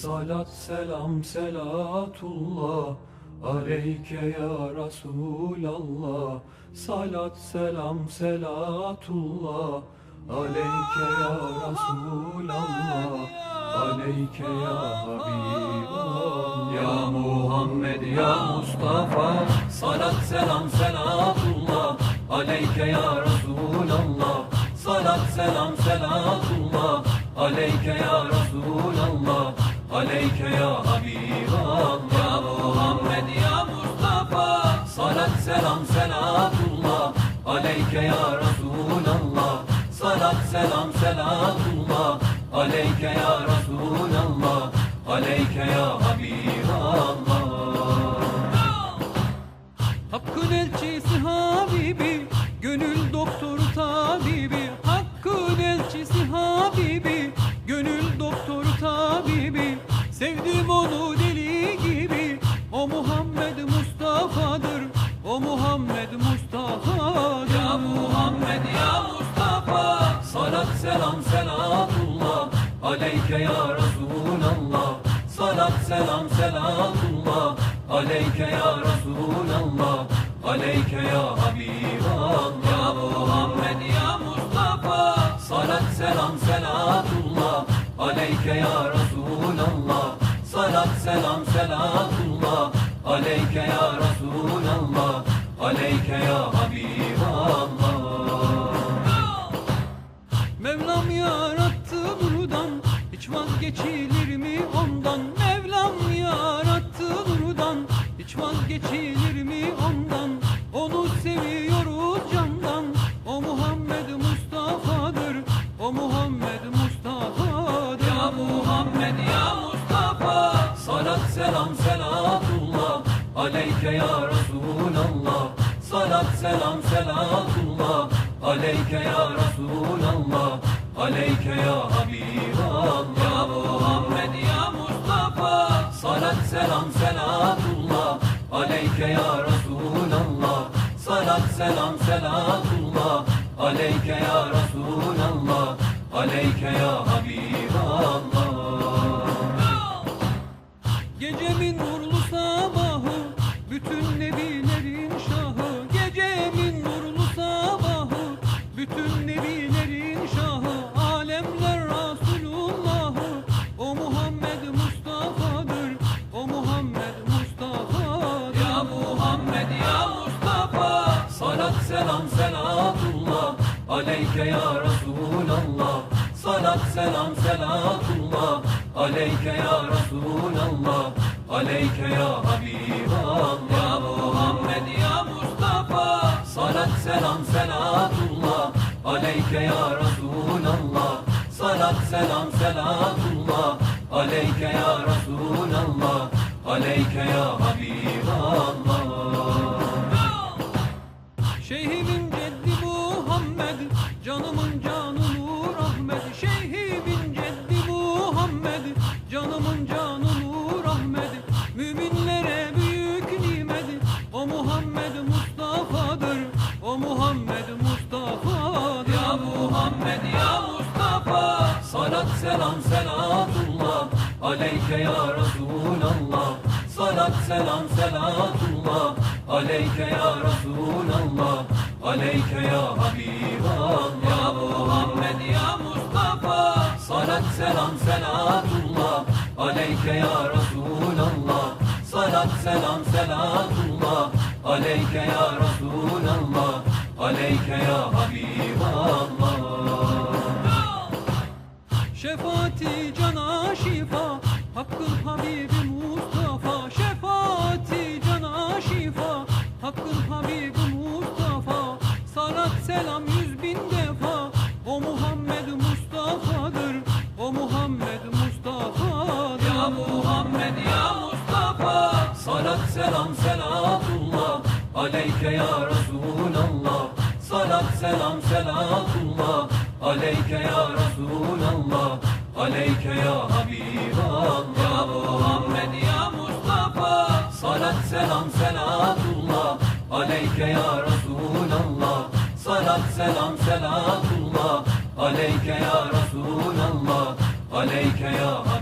Salat selam selatullah Aleyke ya Resulallah. Salat selam selatullah Aleyke ya Resulallah. Aleyke ya Habiballah Ya Muhammed ya Mustafa. Salat selam selatullah Aleyke ya Resulallah. Salat selam selatullah Aleyke ya Resulallah Aleyke ya Habiballah Ya Muhammed ya Mustafa. Salat selam selatullah. Aleyke ya Resulallah. Salat selam selatullah. Aleyke ya Resulallah Muhammed Mustafa'dır. Ya Muhammed ya Mustafa Salat selam selatullah Aleyke ya Resulallah Salat selam selatullah Aleyke ya Resulallah Aleyke ya Habiballah. Ya Muhammed ya Mustafa Salat selam selatullah Aleyke ya Resulallah Salat selam selatullah Aleyke ya Resulallah vazgeçilir mi ondan? Mevlam yarattı nurdan, hiç vazgeçilir mi ondan? Onu seviyoruz candan, o Muhammed Mustafa'dır, o Muhammed Mustafa'dır. Ya Muhammed ya Mustafa Salat selam selatullah Aleyke ya Resulallah Salat selam selatullah Aleyke ya Resulallah Aleyke ya Habiballah selam selatullah Aleyke ya Resulallah. Salat selam selatullah Aleyke ya Resulallah Aleyke ya Habiballah. Gecemin nurlu sabahı, bütün nebilerin selam selatullah. Aleyke ya Resulallah. Salat selam selatullah. Aleyke ya Resulallah. Aleyke ya Habiballah. Ya Muhammed ya Mustafa. Salat selam selatullah. Aleyke ya Resulallah. Salat selam selatullah. Aleyke ya Resulallah. Aleyke ya Habiballah selam selatullah Aleyke ya Resulallah. Aleyke ya Habiballah. Ya Muhammed ya Mustafa. Salat selam selatullah Aleyke ya Resulallah. Salat selam selatullah Aleyke ya Resulallah. Aleyke ya Habiballah. Şefaati cana şifa, Hakkın selatullah. Aleyke ya Resulallah. Salat selam selatullah. Aleyke ya Resulallah. Aleyke ya Habiballah Ya Muhammed ya Mustafa. Salat selam selatullah. Aleyke ya Resulallah. Salat selam selatullah. Aleyke ya Resulallah. Aleyke ya Habiballah